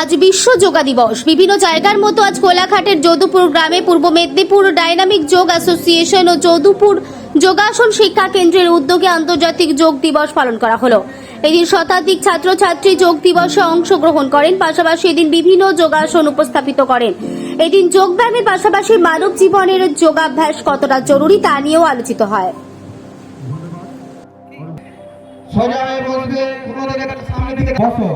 আজ বিশ্ব যোগা দিবস। বিভিন্ন জায়গার মতো আজ কোলাঘাটের যদুপুর গ্রামে পূর্ব মেদিনীপুর ডাইনামিক যোগ অ্যাসোসিয়েশন ও যদুপুর যোগাসন শিক্ষা কেন্দ্রের উদ্যোগে আন্তর্জাতিক যোগ দিবস পালন করা হলো। এদিন শতাধিক ছাত্রছাত্রী যোগ দিবসে অংশগ্রহণ করেন, পাশাপাশি এদিন বিভিন্ন যোগাসন উপস্থাপিত করেন। এদিন যোগব্যায়ামের পাশাপাশি মানব জীবনের যোগাভ্যাস কতটা জরুরি তা নিয়েও আলোচিত হয়। সোজা হয়ে বসবে কোনো দিকে সামনে দিকে বসো।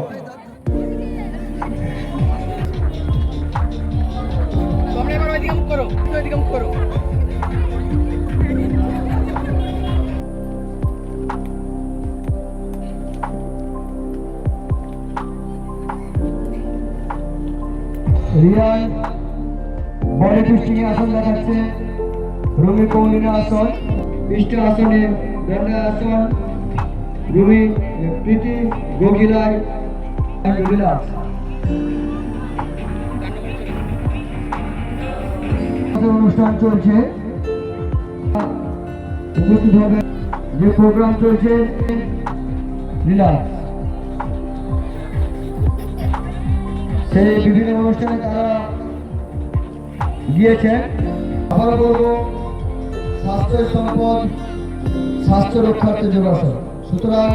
বডি টুইস্টিং আসন দেখাচ্ছে। রুমি কৌলিনা আসন পৃষ্ঠ আসনে আসন। রুমি, প্রীতি গোগিলায় অনুষ্ঠান চলছে। উপস্থিত হবে যে প্রোগ্রাম চলছে রিল্যাক্স সেই বিভিন্ন অনুষ্ঠানে তারা গিয়েছেন। আবার বলব স্বাস্থ্যের সম্পদ, স্বাস্থ্য রক্ষার্থে যোগাসন। সুতরাং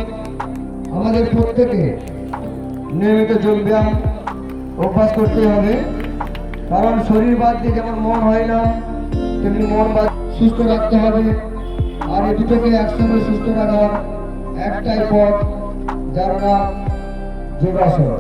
আমাদের প্রত্যেকে নিয়মিত যোগব্যায়াম অভ্যাস করতে হবে। কারণ শরীর বাদ দিয়ে যেমন মন হয় না, তেমনি মন বাদ সুস্থ রাখতে হবে। আর এটি দুটোকে একসঙ্গে সুস্থ রাখার একটাই পথ, যার নাম যোগাসন।